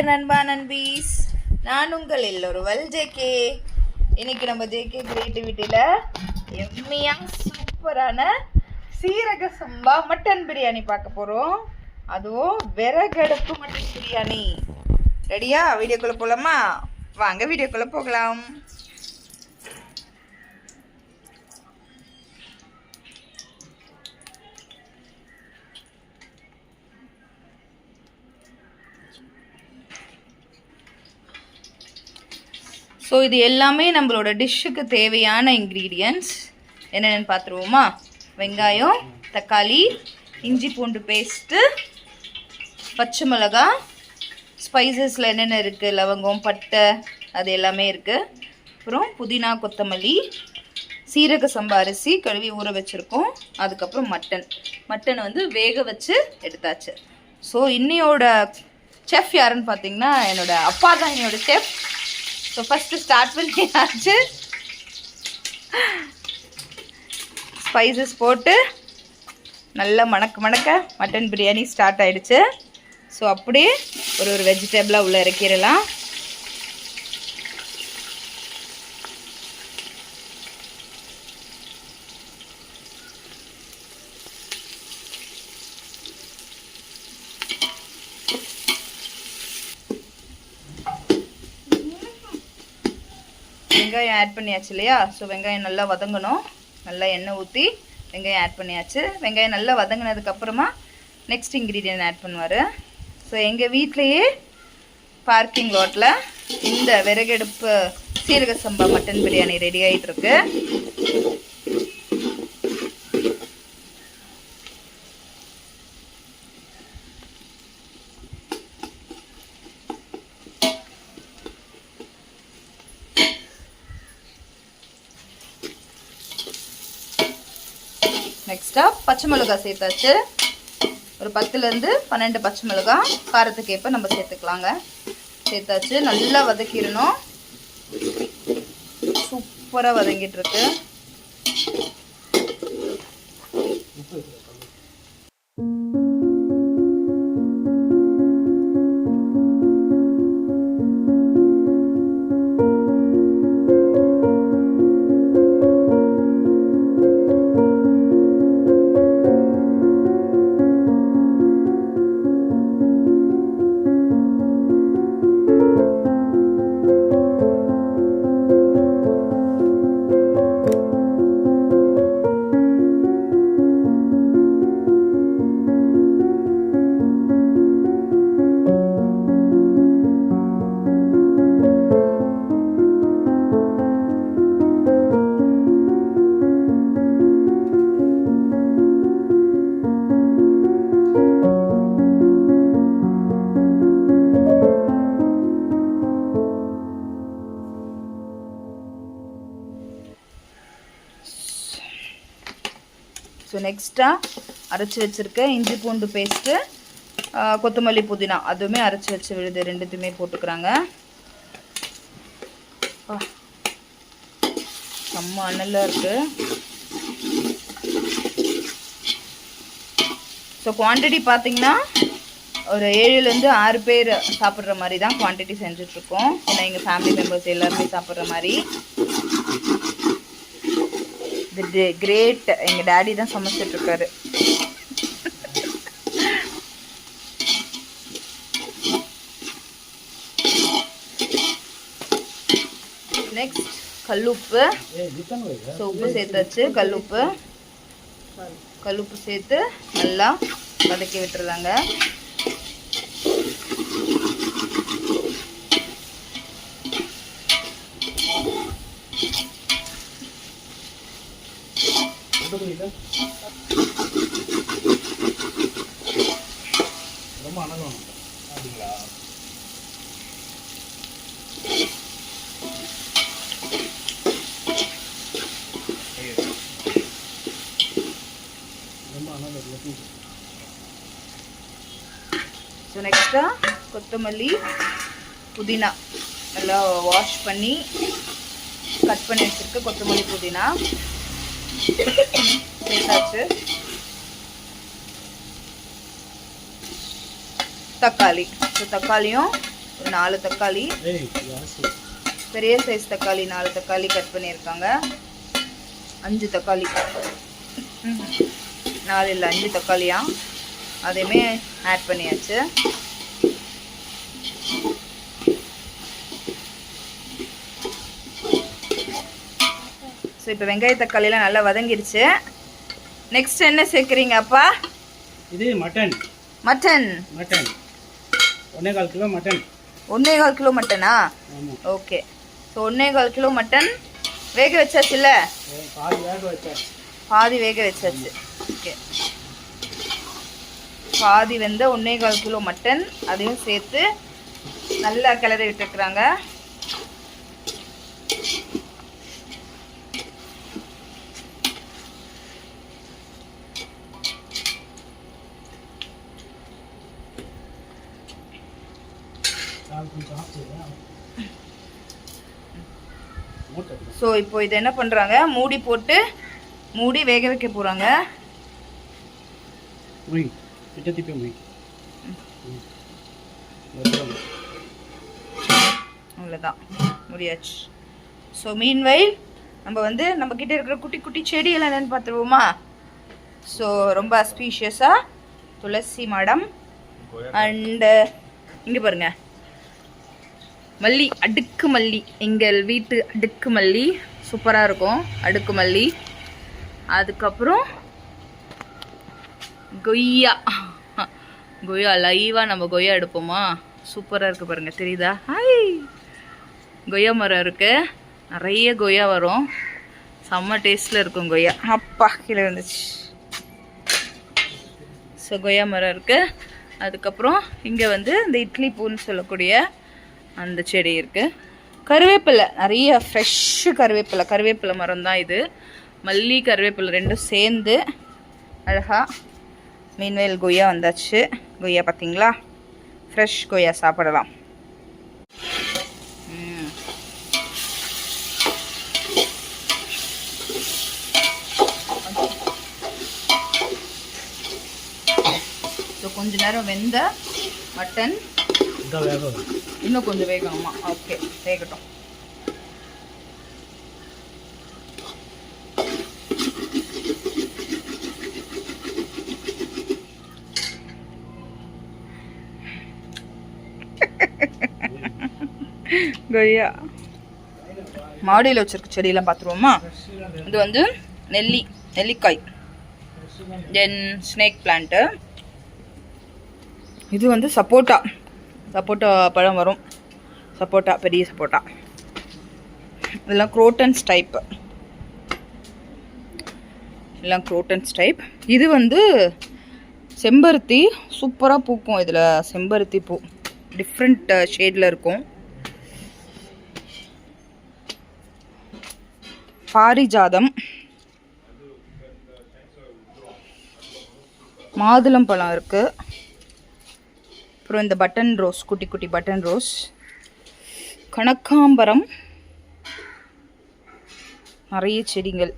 Dear நண்பா நண்பீஸ். நான் உங்கள் எல்லோரும் ஜேகே. இன்னைக்கு நம்ம ஜேகே கிரியேட்டிவிட்டியில் எம்மியாக சூப்பரான சீரக சம்பா மட்டன் பிரியாணி பார்க்க போகிறோம் அதுவும் விறகடுப்பு மட்டன் பிரியாணி. ரெடியா வீடியோக்குள்ளே போகலாமா வாங்க வீடியோக்குள்ளே போகலாம். ஸோ இது எல்லாமே நம்மளோட டிஷ்ஷுக்கு தேவையான இன்க்ரீடியன்ட்ஸ் என்னென்னு பார்த்துருவோமா? வெங்காயம் தக்காளி இஞ்சி பூண்டு பேஸ்ட்டு பச்சை மிளகா ஸ்பைசஸில் என்னென்ன இருக்குது லவங்கம் பட்டை அது எல்லாமே இருக்குது அப்புறம் புதினா கொத்தமல்லி சீரக சம்பா அரிசி கழுவி ஊற வச்சுருக்கோம். அதுக்கப்புறம் மட்டன் மட்டன் வந்து வேக வச்சு எடுத்தாச்சு. ஸோ இன்னையோட செஃப் யாருன்னு பார்த்தீங்கன்னா என்னோடய அப்பா தான் என்னோட செஃப் ஸோ ஃபஸ்ட்டு ஸ்டார்ட் பண்ணியாச்சு ஸ்பைசஸ் போட்டு நல்லா மணக்க மணக்க மட்டன் பிரியாணி ஸ்டார்ட் ஆகிடுச்சு ஸோ அப்படியே ஒரு ஒரு வெஜிடபிளாக உள்ளே இறக்கிடலாம். வெங்காயம் ஆட் பண்ணியாச்சு இல்லையா? ஸோ வெங்காயம் நல்லா வதங்கணும். நல்லா எண்ணெய் ஊற்றி வெங்காயம் ஆட் பண்ணியாச்சு. வெங்காயம் நல்லா வதங்கினதுக்கப்புறமா நெக்ஸ்ட் இன்க்ரீடியன்ட் ஆட் பண்ணுவார். ஸோ எங்கள் வீட்லேயே பார்க்கிங் லாட்டில் இந்த விறகடுப்பு சீரக சம்பா மட்டன் பிரியாணி ரெடி ஆகிட்டுருக்கு நெக்ஸ்ட்டாக பச்சை மிளகாய் சேர்த்தாச்சு. ஒரு பத்துலேருந்து பன்னெண்டு பச்சை மிளகாய் காரத்துக்கு ஏற்ப நம்ம சேர்த்துக்கலாங்க. சேர்த்தாச்சு நல்லா வதக்கிடணும். சூப்பராக வதங்கிட்டுருக்கு எக்ஸ்ட்ரா அரைச்சி வச்சுருக்க இஞ்சி பூண்டு பேஸ்ட்டு கொத்தமல்லி புதினா அதுவுமே அரைச்சி வச்சு விழுது ரெண்டுத்தையுமே போட்டுக்கிறாங்க. செம்ம அனலாக இருக்குது ஸோ குவான்டிட்டி பார்த்தீங்கன்னா ஒரு ஏழுலேருந்து ஆறு பேர் சாப்பிட்ற மாதிரி தான் குவான்டிட்டி செஞ்சுட்ருக்கோம் ஏன்னா எங்கள் ஃபேமிலி மெம்பர்ஸ் எல்லாருமே சாப்பிட்ற மாதிரி. இது கிரேட் எங்கள் டேடி தான் சமைச்சிட்ருக்காரு நெக்ஸ்ட் கல்லுப்பு. ஸோ உப்பு சேர்த்தாச்சு கல்லுப்பு. கல்லுப்பு சேர்த்து நல்லா வதக்கி விட்டுருதாங்க ரொம்ப அனலும் அப்படிங்களா? ரொம்ப அனல் ஸோ நெக்ஸ்ட்டாக கொத்தமல்லி புதினா. நல்லா வாஷ் பண்ணி கட் பண்ணி வச்சுருக்க கொத்தமல்லி புதினா. சேர்த்தாச்சு தக்காளி. ஸோ தக்காளியும் ஒரு நாலு தக்காளி. பெரிய சைஸ் தக்காளி நாலு தக்காளி கட் பண்ணியிருக்காங்க. அஞ்சு தக்காளி. நாலு இல்லை அஞ்சு தக்காளியா? அதையுமே ஆட் பண்ணியாச்சு. ஸோ இப்போ வெங்காய தக்காளிலாம் நல்லா வதங்கிருச்சு. நெக்ஸ்ட் என்ன சேர்க்குறீங்க அப்பா? இது மட்டன் மட்டன் மட்டன் ஒன்றே கால் கிலோ மட்டன். ஒன்றே கால் கிலோ மட்டனா ஓகே. ஸோ ஒன்றே கால் கிலோ மட்டன் வேக வச்சாச்சுல்ல பாதி வேக வச்சாச்சு. பாதி வேக வச்சாச்சு. ஓகே. பாதி வெந்த ஒன்றே கால் கிலோ மட்டன் அதையும் சேர்த்து நல்லா கிளறி விட்டுருக்குறாங்க கால் கொஞ்சம் ஆச்சு மூட்டை ஸோ இப்போ இதை என்ன பண்ணுறாங்க மூடி போட்டு மூடி வேக வைக்க போகிறாங்க அவ்வளோதான் முடியாச்சு. ஸோ மீன்வைல் நம்ம வந்து நம்ம கிட்ட இருக்கிற குட்டி குட்டி செடியெல்லாம் என்னென்னு பார்த்துருவோமா? ஸோ ரொம்ப அஸ்பீஷியஸாக துளசி மடம் அண்டு இங்கே பாருங்க. மல்லி அடுக்கு மல்லி. எங்கள் வீட்டு அடுக்கு மல்லி. சூப்பராக இருக்கும். அடுக்கு மல்லி. அதுக்கப்புறம் கொய்யா. கொய்யா லைவாக நம்ம கொய்யா எடுப்போமா? சூப்பராக இருக்குது பாருங்கள் தெரியுதா? ஹாய் கொய்யா மரம் இருக்குது நிறைய கொய்யா வரும். செம்ம டேஸ்ட்டில் இருக்கும் கொய்யா. அப்பா கீழே வந்துச்சு ஸோ கொய்யா மரம் இருக்குது அதுக்கப்புறம் இங்கே வந்து இந்த இட்லி பூன்னு சொல்லக்கூடிய அந்த செடி இருக்குது கருவேப்பிலை நிறைய ஃப்ரெஷ்ஷு கருவேப்பிலை கருவேப்பிலை மரம் தான் இது. மல்லி கருவேப்பிலை ரெண்டும் சேர்ந்து அழகாக மீன்வேல் கொய்யா வந்தாச்சு. கொய்யா பார்த்தீங்களா ஃப்ரெஷ் கொய்யா சாப்பிடலாம். ஸோ கொஞ்ச நேரம் வெந்த மட்டன். இன்னும் கொஞ்சம் வேகணுமா ஓகே வேகட்டும். கொய்யா. மாடியில் வச்சிருக்க செடியெல்லாம் பார்த்துருவோமா இது வந்து நெல்லி நெல்லிக்காய். தென் ஸ்னேக் பிளான்ட்டு இது வந்து சப்போட்டா. சப்போட்டா பழம் வரும். சப்போட்டா பெரிய சப்போட்டா. இதெல்லாம் குரோட்டன்ஸ் டைப் எல்லாம் குரோட்டன்ஸ் டைப் இது வந்து செம்பருத்தி சூப்பராக பூக்கும் இதில். செம்பருத்தி பூ. டிஃப்ரெண்ட் ஷேடில் uh, இருக்கும். பாரிஜாதம். மாதுளம்பழம் இருக்குது அப்புறம் இந்த பட்டன் ரோஸ் குட்டி குட்டி பட்டன் ரோஸ் கனக்காம்பரம் நிறைய செடிகள்.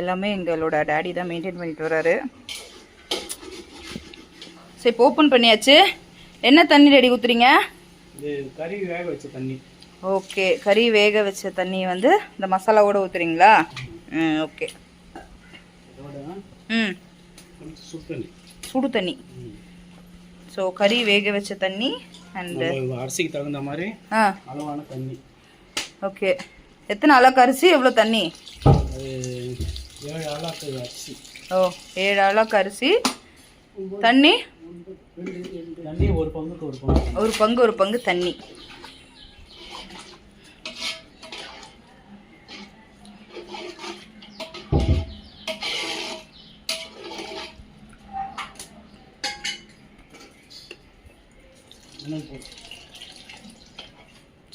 எல்லாமே எங்களோட டேடி தான் மெயின்டைன் பண்ணிட்டு வராரு சரி இப்போ ஓப்பன் பண்ணியாச்சு. என்ன தண்ணி ரெடி ஊற்றுறீங்க கறி வேக வச்ச தண்ணி. ஓகே கறி வேக வச்ச தண்ணி வந்து இந்த மசாலாவோட ஊற்றுறீங்களா ம் ஓகே ம். சுடு தண்ணி. ஸோ கறி வேக வச்ச தண்ணி அண்டு அரிசிக்கு தகுந்த மாதிரி ஆ. அளவான தண்ணி. ஓகே எத்தனை அளவுக்கு அரிசி எவ்வளோ தண்ணி? ஏழு ஆளாக்கு அரிசி ஓ ஏழு அளவுக்கு அரிசி தண்ணி? தண்ணி ஒரு பங்குக்கு ஒரு பங்கு. ஒரு பங்கு ஒரு பங்கு தண்ணி.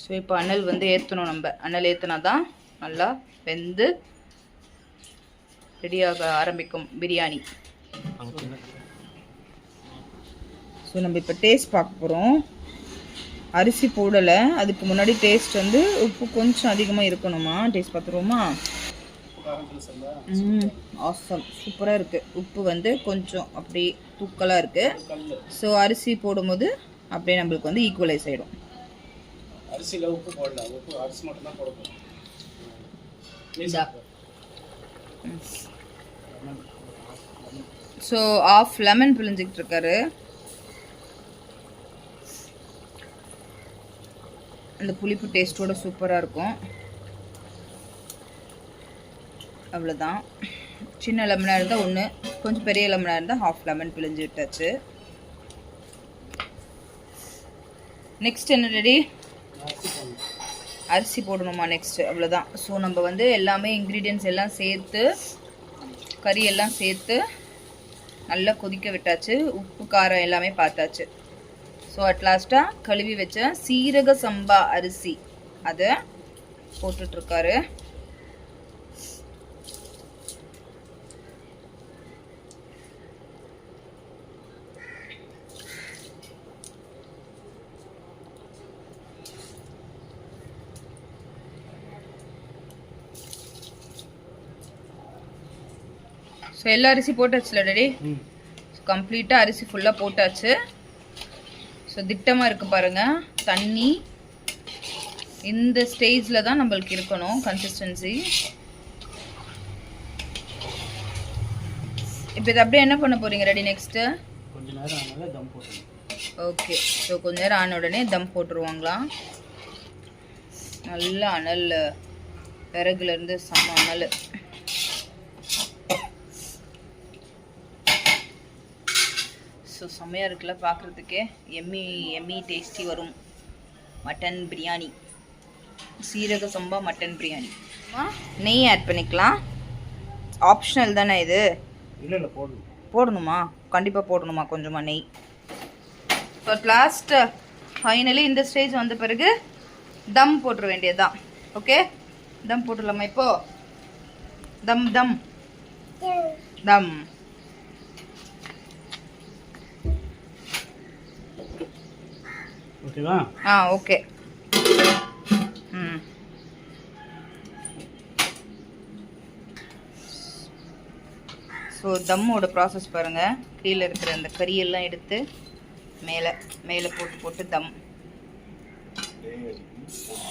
ஸோ இப்போ அனல் வந்து ஏற்றணும் நம்ம. அனல் ஏற்றினா தான் நல்லா வெந்து ரெடியாக ஆரம்பிக்கும் பிரியாணி. ஸோ நம்ம இப்போ டேஸ்ட் பார்க்க போகிறோம் அரிசி போடலை. அதுக்கு முன்னாடி டேஸ்ட் வந்து உப்பு கொஞ்சம் அதிகமாக இருக்கணுமா? டேஸ்ட் பார்த்துருவோமா? ம் ஆசம் சூப்பராக இருக்குது உப்பு வந்து கொஞ்சம் அப்படி தூக்கலாக இருக்குது ஸோ அரிசி போடும்போது அப்படியே நம்மளுக்கு வந்து ஈக்குவலைஸ் ஆகிடும் அரிசியில் உப்பு போடல. உப்பு அரிசி மட்டும் தான் போட போகிறோம் இதா. ஸோ ஆஃப் லெமன் பிழிஞ்சிக்கிட்டு இருக்காரு. அந்த புளிப்பு டேஸ்ட்டோட சூப்பராக இருக்கும். அவ்வளோதான் சின்ன லெமனாக இருந்தால் ஒன்று கொஞ்சம் பெரிய லெமனாக இருந்தால் ஹாஃப் லெமன் பிழிஞ்சு விட்டாச்சு. நெக்ஸ்ட் என்ன ரெடி அரிசி போடணுமா நெக்ஸ்ட் அவ்வளோதான் ஸோ நம்ம வந்து எல்லாமே இன்க்ரீடியன்ஸ் எல்லாம் சேர்த்து கறி எல்லாம் சேர்த்து நல்லா கொதிக்க விட்டாச்சு. உப்பு காரம் எல்லாமே பார்த்தாச்சு. ஸோ அட் லாஸ்ட்டாக கழுவி வச்ச சீரக சம்பா அரிசி. அதை போட்டுட்ருக்காரு. ஸோ எல்லா அரிசி போட்டாச்சுல டேடி கம்ப்ளீட்டாக அரிசி ஃபுல்லாக போட்டாச்சு. ஸோ திட்டமாக இருக்கு பாருங்க. தண்ணி இந்த ஸ்டேஜில் தான் நம்மளுக்கு இருக்கணும் கன்சிஸ்டன்சி இப்போ இது அப்படியே என்ன பண்ண போறீங்க ரெடி நெக்ஸ்ட்டு ஓகே ஸோ கொஞ்ச நேரம் ஆன உடனே தம் போட்டுருவாங்களாம் நல்ல அனல் விறகுலேருந்து செம்ம அனல். ஸோ செம்மையாக இருக்குல்ல பார்க்குறதுக்கே. எம்மி எம்மி டேஸ்டி வரும். மட்டன் பிரியாணி சீரக சம்பா மட்டன் பிரியாணி நெய் ஆட் பண்ணிக்கலாம். ஆப்ஷனல் தானே இது? இல்லை இல்லை போடணும். போடணுமா? கண்டிப்பாக போடணுமா கொஞ்சமாக நெய்? ஸோ லாஸ்ட் ஃபைனலி இந்த ஸ்டேஜ் வந்த பிறகு தம் போட்டுற வேண்டியதுதான். ஓகே தம் போட்டுடலாமா இப்போ? தம். தம். தம். ஓகேவா? ஆ ஓகே. ம். ஸோ தம்மோட ப்ராசஸ் பாருங்கள் கீழே இருக்கிற அந்த கறியெல்லாம் எடுத்து மேலே மேலே போட்டு போட்டு தம்.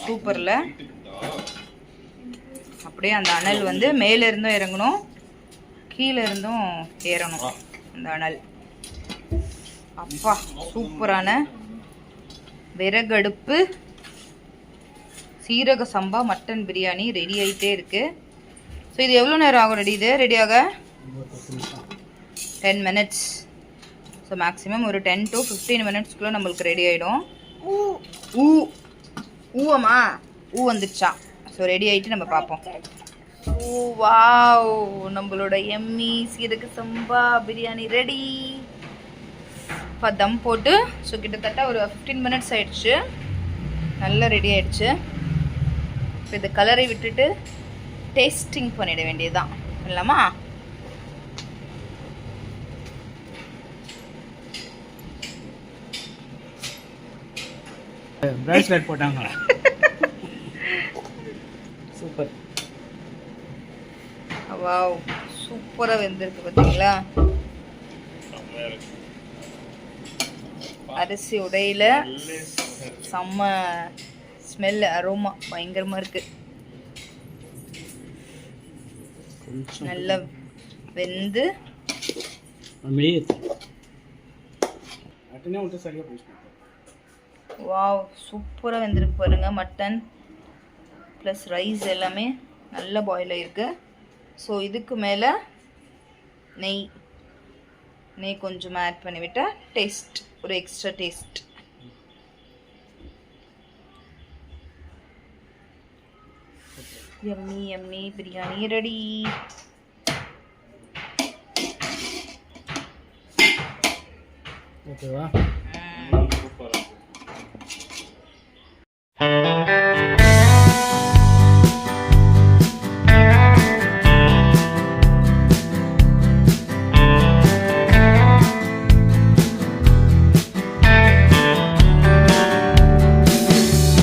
சூப்பரில். அப்படியே அந்த அனல் வந்து மேலே இருந்தும் இறங்கணும் கீழே இருந்தும் ஏறணும். அந்த அனல். அப்பா சூப்பரான விறகடுப்பு சீரக சம்பா மட்டன் பிரியாணி ரெடி ஆகிட்டே இருக்கு. ஸோ இது எவ்வளோ நேரம் ஆகும் ரெடி இது ரெடியாக டென் மினிட்ஸ் ஸோ மேக்ஸிமம் ஒரு டென் டு ஃபிஃப்டீன் மினிட்ஸ்க்குள்ளே நம்மளுக்கு ரெடி ஆகிடும் ஊ. ஊவமா? ஊ வந்துடுச்சா? ஸோ ரெடி ஆகிட்டு நம்ம பார்ப்போம். ஊ வாவ் நம்மளோட எம்மி சீரக சம்பா பிரியாணி ரெடி இப்போ தம் போட்டு ஸோ கிட்டத்தட்ட ஒரு ஃபிஃப்டீன் மினிட்ஸ் ஆயிடுச்சு. நல்லா ரெடி ஆயிடுச்சு. இப்போ இந்த கலரை விட்டுட்டு டேஸ்டிங் பண்ணிட வேண்டியதுதான். இல்லாமா? பிராஸ்லெட் போட்டாங்க சூப்பர் வாவ் சூப்பராக வெந்திருக்கு பார்த்தீங்களா அரிசி உடையில செம்ம ஸ்மெல் அரோமா பயங்கரமாக இருக்கு. கொஞ்சம் நல்லா வெந்து வாவ் சூப்பராக வெந்திருக்கு பாருங்க மட்டன் ப்ளஸ் ரைஸ் எல்லாமே நல்லா பாயில் ஆயிருக்கு. ஸோ இதுக்கு மேலே நெய். நெய் கொஞ்சம் ஆட் பண்ணிவிட்டா டேஸ்ட் ஒரு extra taste yummy yummy biryani ready ஓகேவா